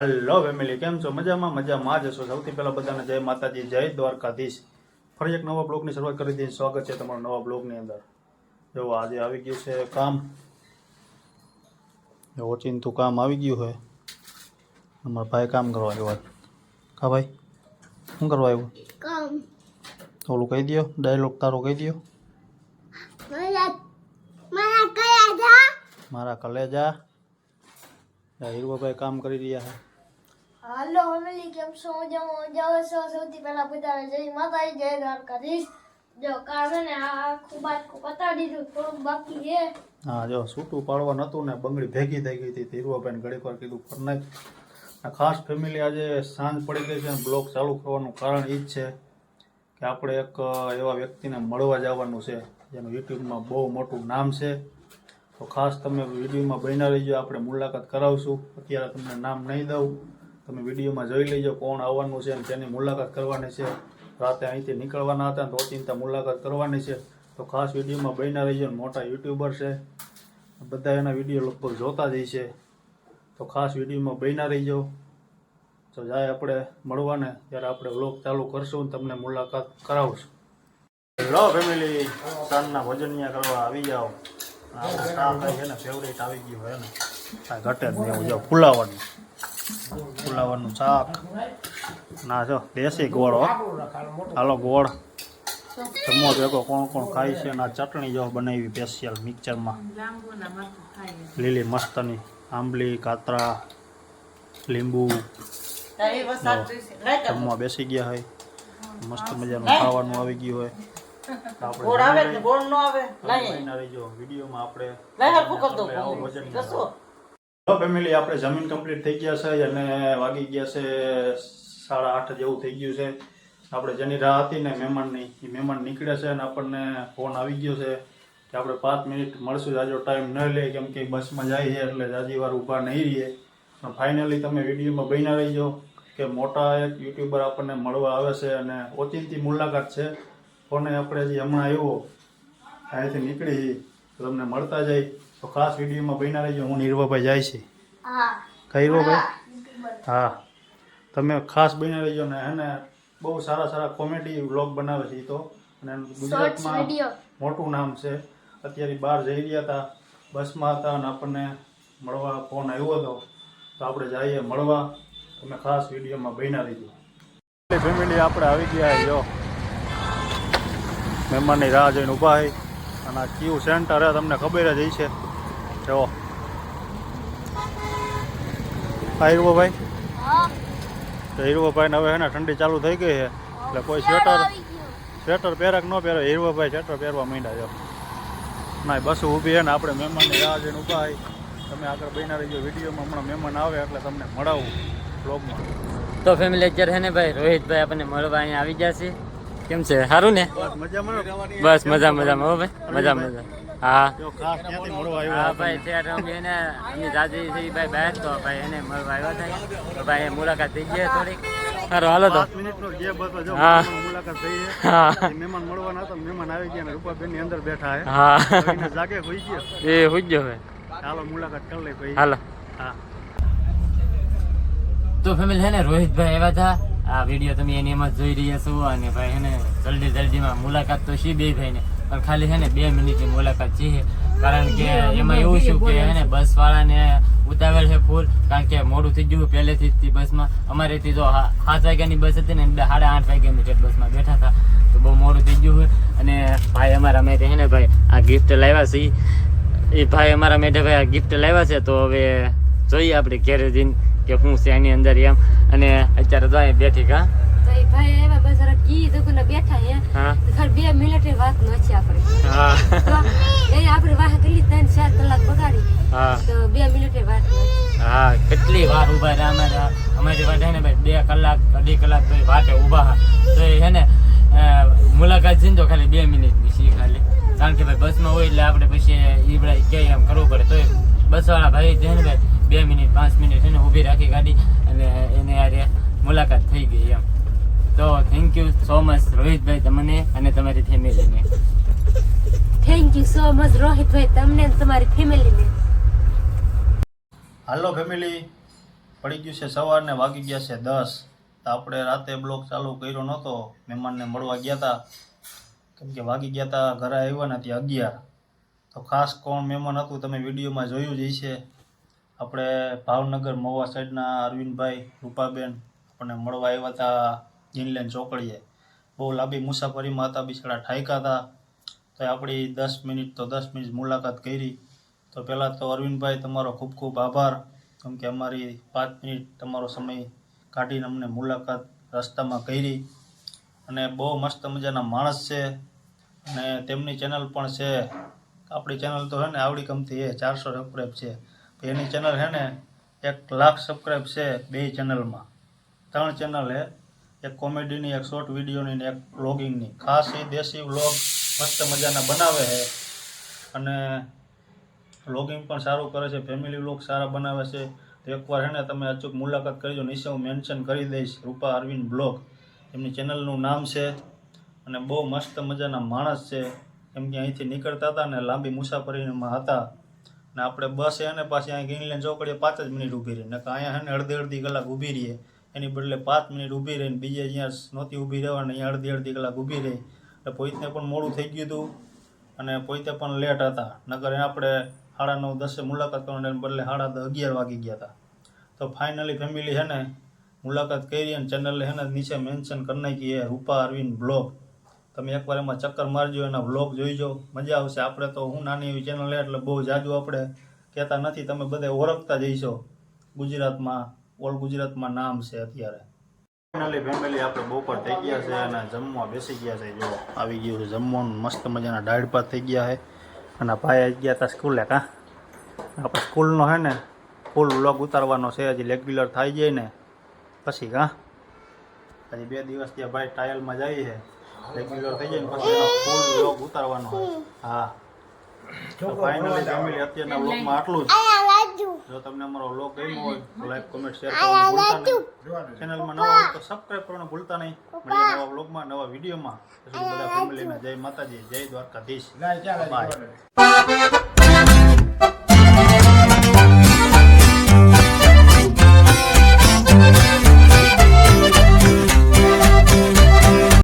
Hello family કેમ છો? મજામાં મજામાં. જ હશો સૌથી પહેલાં બધાને જય માતાજી જય દ્વારકાધીશ. ફરી એક નવા બ્લોગની શરૂઆત કરી દીધી સ્વાગત છે તમારા નવા બ્લોગની અંદર. જો આજે આવી ગયું છે કામ. ઓચિંતું કામ આવી ગયું છે. અમારા ભાઈ કામ કરવા આવ્યો કા ભાઈ? શું કરવા આવ્યું? કામ. ઓલું કહી દો ડાયલોગ તારો કહી દો મારા કલેજા. હીરવાભાઈ કામ કરી રહ્યા છે. હાલો ફેમિલી કેમ છો? મજામાં મજા છો સૌથી પહેલા બધાને જય માતાજી, જય દ્વારકાધીશ. જો હે ને, આ આખું બાટકું પતાવી દીધું, થોડુંક બાકી છે. હા, જો છૂટું પાડવા નહોતું ને, બંગડી ભેગી થઈ ગઈ હતી. હીરવાભાઈને ઘડીક વાર કીધું પણ નાખ ખાસ ફેમિલી આજે સાંજ પડી ગઈ છે અને બ્લોગ ચાલુ કરવાનું કારણ એ જ છે કે આપણે એક એવા વ્યક્તિને મળવા જવાનું છે, જેનું યુટ્યુબમાં બહુ મોટું નામ છે. તો ખાસ તમે વિડીયોમાં બન્યા રહીજો, આપણે મુલાકાત કરાવશું. અત્યારે તમને નામ નહીં દઉં. તમે વિડીયોમાં જોઈ લેજો કોણ આવવાનું છે અને તેની મુલાકાત કરવાની છે. રાતે અહીંથી નીકળવાના હતા તો ચિંતા મુલાકાત કરવાની છે. તો ખાસ વિડીયોમાં બન્યા રહીજો મોટા યુટ્યુબર છે. બધા એના વીડિયો લગભગ જોતા જ છે. તો ખાસ વિડીયોમાં બન્યા રહીજો. તો જાય આપણે મળવાને, ત્યારે આપણે વ્લોગ ચાલુ કરશું તમને મુલાકાત કરાવશું. હેલો ફેમિલી સાંજના ભોજનિયા કરવા આવી જાઓ. આપણે શાક છે ને ફેવરેટ આવી ગયું હોય ને. આ ઘટે જ નહીં ફુલાવાનું ફુલાવાનું શાક. ના જો દેશી ગોળ હો. હાલો ગોળ. જમો ભેગો કોણ કોણ ખાય છે અને આ ચટણી જો બનાવી સ્પેશિયલ મિક્સરમાં લીલી મસ્તની આંબલી કાતરા લીંબુ. જમવા બેસી ગયા હોય. મસ્ત મજાનું ખાવાનું આવી ગયું હોય. આપણે વિડીયોમાં આપણે ફેમિલી આપણે જમીન કમ્પ્લીટ થઈ ગયા છે અને વાગી ગયા છે સાડા આઠ જેવું થઈ ગયું છે. આપણે જેની રાહ હતી ને મહેમાનની, એ મહેમાન નીકળે છે અને આપણને ફોન આવી ગયો છે કે આપણે પાંચ મિનિટ મળશું જાજો ટાઈમ ન લે, કેમ કે બસમાં જાય છે એટલે જાજી વાર ઊભા નહીં રહીએ. પણ ફાઇનલી તમે વિડીયોમાં બન્યા રહીજો કે મોટા એક યુટ્યુબર આપણને મળવા આવે છે અને ઓચિંતી મુલાકાત છે. ફોને આપણે જે હમણાં આવ્યો અહીંયાથી નીકળી તમને મળતા જાય તો ખાસ વિડીયોમાં બન્યા રહેજો. હું નિર્વાભાઈ જાય છે. હા. કઈ ભાઈ? હા. તમે ખાસ બન્યા રહેજો ને એને બહુ સારા સારા કોમેડી વ્લોગ બનાવે છે તો. અને ગુજરાતમાં મોટું નામ છે. અત્યારે બહાર જઈ રહ્યા હતા બસમાં હતા અને આપણને મળવા ફોન આવ્યો હતો. તો આપણે જઈએ મળવા. તમે ખાસ વિડીયોમાં બન્યા રહેજો. ફેમિલી આપણે આવી ગયા જો. મહેમાનની રાહ જોઈને ઊભા હોય અને આ કયું સેન્ટર તમને ખબર જ હશે. જો. હા હીરવાભાઈ હા. તો હીરવાભાઈને હવે એને ઠંડી ચાલુ થઈ ગઈ છે. એટલે કોઈ સ્વેટર સ્વેટર પહેરે ન પહેરો. હીરવાભાઈ સ્વેટર પહેરવા માંડ્યા જો ના બસ ઊભી છે ને આપણે મહેમાનની રાહ જઈને ઊભા તમે આગળ બન્યા રહીજો વિડીયોમાં. હમણાં મહેમાન આવે એટલે તમને મળાવું બ્લોગમાં તો ફેમિલી અત્યારે હે ને ભાઈ? રોહિતભાઈ આપણને મળવા અહીંયા આવી ગયા છે. કેમ છે? સારું ને? બસ મજામાં. ને? બસ મજા મજામાં હો ભાઈ. મજા મજા હા. ભાઈ ત્યારે અમે એને અમે દાદી થઈ ભાઈ બહાર તો ભાઈ એને મળવા આવ્યા હતા તો ભાઈ એ મુલાકાત થઈ ગઈ થોડીક. સારું હાલો તો. પાંચ મિનિટનો ગેપ હતો જો હા. મુલાકાત થઈ હા. મહેમાન મળવાના હતા મહેમાન આવી ગયા રૂપાબેનની અંદર બેઠા હે. હા જાગે હોઈ ગયો. એ હવે. ચાલો મુલાકાત કરી હાલો. હા. તો ફેમિલી હે ને રોહિતભાઈ આવ્યા હતા. આ વીડિયો તમે એની એમાં જ જોઈ રહ્યા છો અને ભાઈ હે ને જલ્દી જલ્દીમાં મુલાકાત તો શી બે ભાઈને. પણ ખાલી છે ને બે મિનિટની મુલાકાત છે કારણ કે એમાં એવું શું કે હે ને બસ વાળાને ઉતાવળ છે ફૂલ કારણ કે મોડું થઈ ગયું પહેલેથી જ તે બસમાં. અમારેથી જો હા- સાત વાગ્યાની બસ હતી ને સાડા આઠ વાગ્યાની જે બસમાં બેઠા હતા તો બહુ મોડું થઈ ગયું અને ભાઈ અમારા મેં હે ને ભાઈ આ ગિફ્ટ લાવ્યા છે. એ ભાઈ અમારા મેઢે ભાઈ આ ગિફ્ટ લાવ્યા છે તો હવે જોઈએ આપણે ઘેરે જઈને કે શું છે એની અંદર એમ. અને અત્યારે તો અહીં બેઠી કા. તો એ ભાઈ એવા બજાર કી દુકાને બેઠા હે. તો ખાલી બે મિનિટની વાત નો છે આપણે હા. એ આપણે વાહ ગલી ત્રણ ચાર કલાક બગાડી. હા. તો બે મિનિટ વાત હા કેટલી વાર ઊભા રહ્યા અમારા. અમારી ને ભાઈ બે કલાક અઢી કલાક ભાઈ વાટે ઊભા હા. તો એ હે ને મુલાકાત છે ને તો ખાલી બે મિનિટની છે ખાલી. કારણ કે ભાઈ બસમાં હોય એટલે આપણે પછી એ બધા ક્યાંય એમ કરવું પડે. તો બસવાળા ભાઈ છે ને ભાઈ બે મિનિટ પાંચ મિનિટ એને ઊભી રાખી ગાડી અને એને યારે મુલાકાત થઈ ગઈ એમ. તો thank you so much Rohitbhai તમને અને તમારી ફેમિલીને thank you so much Rohitbhai તમને અને તમારી ફેમિલીને હાલો ફેમિલી પડી ગયું છે સવારને વાગી ગયા છે દસ. તો આપણે રાતે બ્લોક ચાલુ કર્યો નહોતો મહેમાનને મળવા ગયા હતા કેમ કે વાગી ગયા હતા ઘરે આવ્યા ને ત્યાં અગિયાર. તો ખાસ કોણ મહેમાન હતું તમે વિડીયોમાં જોયું જ છે આપણે ભાવનગર મહુવા સાઈડના અરવિંદભાઈ રૂપાબેન આપણને મળવા આવ્યા હતા જીનલેન ચોકડીએ બહુ લાંબી મુસાફરીમાં હતા બિચારા ઠાયકા હતા. તો આપણી દસ મિનિટ તો દસ મિનિટ મુલાકાત કરી. તો પહેલાં તો અરવિંદભાઈ, તમારો ખૂબ ખૂબ આભાર. કેમ કે અમારી પાંચ મિનિટ તમારો સમય કાઢીને અમને મુલાકાત રસ્તામાં કરી. અને બહુ મસ્ત મજાના માણસ છે. અને તેમની ચેનલ પણ છે. આપણી ચેનલ તો હે ને આવડી ગમતી એ ચારસો સબસ્ક્રાઈબ છે. એની ચેનલ હે ને એક લાખ સબસ્ક્રાઈબ છે બે ચેનલમાં. ત્રણ ચેનલ હે. એક કોમેડીની, એક શોર્ટ વિડીયોની ને એક વ્લોગિંગની ખાસ એ દેશી વ્લોગ મસ્ત મજાના બનાવે છે. અને વ્લોગિંગ પણ સારું કરે છે. ફેમિલી વ્લોગ સારા બનાવે છે. તો એકવાર એને તમે અચૂક મુલાકાત કરજો. નીચે હું મેન્શન કરી દઈશ. રૂપા અરવિંદ બ્લોગ એમની ચેનલનું નામ છે. અને બહુ મસ્ત મજાના માણસ છે. કેમ કે અહીંથી નીકળતા હતા ને લાંબી મુસાફરીમાં હતા. ને આપણે બસ એને પાછી અહીં ઇંગ્લેન્ડ ચોકડીએ પાંચ જ મિનિટ ઊભી રહી. ને અહીંયા હે અડધી અડધી કલાક ઊભી રહીએ. એની બદલે પાંચ મિનિટ ઊભી રહીને બીજે અહીંયા નહોતી ઊભી રહેવાની અહીંયા અડધી અડધી કલાક ઊભી રહી. એટલે પોઈતને પણ મોડું થઈ ગયું હતું અને પોઈતે પણ લેટ હતા. નગર આપણે સાડા નવ, દસે મુલાકાત કરવાને બદલે સાડા અગિયાર વાગી ગયા હતા. તો ફાઇનલી ફેમિલી છે ને મુલાકાત કરી અને ચેનલ છે ને નીચે મેન્શન કરી નાખી એ રૂપા અરવિંદ બ્લોગ તમે એકવાર એમાં ચક્કર મારજો, એના વ્લોગ જોઈજો. મજા આવશે. આપણે તો હું નાની એવી ચેનલ એટલે બહુ જાજુ આપણે કહેતા નથી. તમે બધે ઓળખતા જઈશો ગુજરાતમાં. ઓલ ગુજરાતમાં નામ છે અત્યારે. ફાઇનલી ફેમિલી આપણે બપોર થઈ ગયા છે અને જમવા બેસી ગયા છે. જો આવી ગયું છે જમવાનું મસ્ત મજાના ડાયડ પર થઈ ગયા છે. અને ભાઈ આવી ગયા હતા સ્કૂલે કાં? આપણે સ્કૂલનો છે ને ફૂલ વ્લોગ ઉતારવાનો છે. હજી રેગ્યુલર થઈ જાય ને. પછી કાં? હજી બે દિવસ ત્યાં ભાઈ ટ્રાયલમાં જાય છે. રેગ્યુલર થઈ જાય ને પછી એનો ફૂલ વ્લોગ ઉતારવાનો હોય. હા. ફાઇનલી ફેમિલી અત્યારના વ્લોગમાં આટલું જ. જો તમને અમારો વ્લોગ ગમ્યો હોય તો લાઈક કોમેન્ટ શેર કરવાનું ભૂલતા નહીં. ચેનલમાં નવા હોય તો સબસ્ક્રાઇબ કરવાનું ભૂલતા નહીં. મળીએ નવા વ્લોગમાં નવા વિડીયોમાં માં. બધા ફેમિલીને જય માતાજી જય દ્વારકાધીશ. બાય